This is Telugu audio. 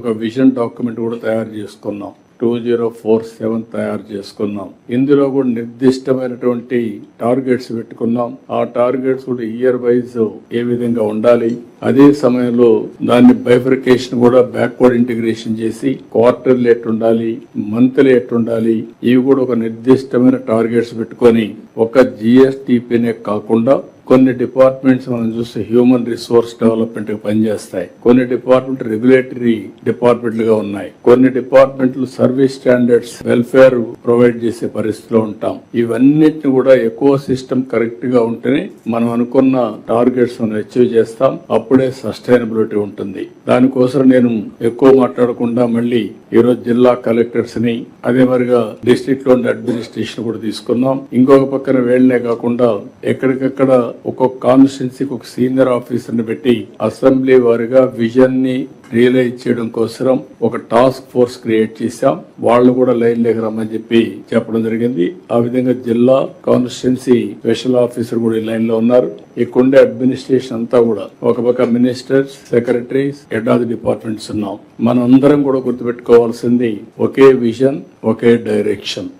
ఒక విజన్ డాక్యుమెంట్ కూడా తయారు చేసుకున్నాం. టూ జీరో ఫోర్ సెవెన్ తయారు చేసుకున్నాం. ఇందులో కూడా నిర్దిష్టమైనటువంటి టార్గెట్స్ పెట్టుకున్నాం. ఆ టార్గెట్స్ కూడా ఇయర్ వైజ్ ఏ విధంగా ఉండాలి? అదే సమయంలో దాన్ని బైఫర్కేషన్ కూడా బ్యాక్వర్డ్ ఇంటిగ్రేషన్ చేసి క్వార్టర్లు ఎట్టుండాలి? మంత్లీ ఎట్టుండాలి? ఇవి కూడా ఒక నిర్దిష్టమైన టార్గెట్స్ పెట్టుకొని ఒక జిఎస్టిపినే కాకుండా కొన్ని డిపార్ట్మెంట్స్ మనం చూస్తే హ్యూమన్ రిసోర్స్ డెవలప్మెంట్ పనిచేస్తాయి. కొన్ని డిపార్ట్మెంట్ రెగ్యులేటరీ డిపార్ట్మెంట్లుగా ఉన్నాయి. కొన్ని డిపార్ట్మెంట్లు సర్వీస్ స్టాండర్డ్స్ వెల్ఫేర్ ప్రొవైడ్ చేసే పరిస్థితిలో ఉంటాం. ఇవన్నిటిని కూడా ఎక్కువ సిస్టమ్ కరెక్ట్గా ఉంటేనే మనం అనుకున్న టార్గెట్స్ మనం అచీవ్ చేస్తాం. అప్పుడే సస్టైనబిలిటీ ఉంటుంది. దానికోసం నేను ఎక్కువ మాట్లాడకుండా మళ్ళీ ఈ రోజు జిల్లా కలెక్టర్స్ని అదే మరిగా డిస్టిక్లోని లోని అడ్మినిస్ట్రేషన్ కూడా తీసుకున్నాం. ఇంకొక పక్కన వేళ్ళే కాకుండా ఎక్కడికక్కడ ఒక్కొక్క కాన్స్టిట్యున్సీకి ఒక సీనియర్ ఆఫీసర్ని పెట్టి అసెంబ్లీ వారిగా విజన్ని రియలైజ్ చేయడం కోసం ఒక టాస్క్ ఫోర్స్ క్రియేట్ చేశాం. వాళ్ళు కూడా లైన్ లేక రమ్మని చెప్పి చెప్పడం జరిగింది. ఆ విధంగా జిల్లా కాన్స్టిట్యున్సీ స్పెషల్ ఆఫీసర్ కూడా ఈ లైన్లో ఉన్నారు ఇక్కడుండే అడ్మినిస్ట్రేషన్ అంతా కూడా ఒక పక్క ministers secretaries head of the departments ఉన్నాం. మనం అందరం కూడా గుర్తుపెట్టుకోవాల్సింది ఒకే విజన్ ఒకే డైరెక్షన్.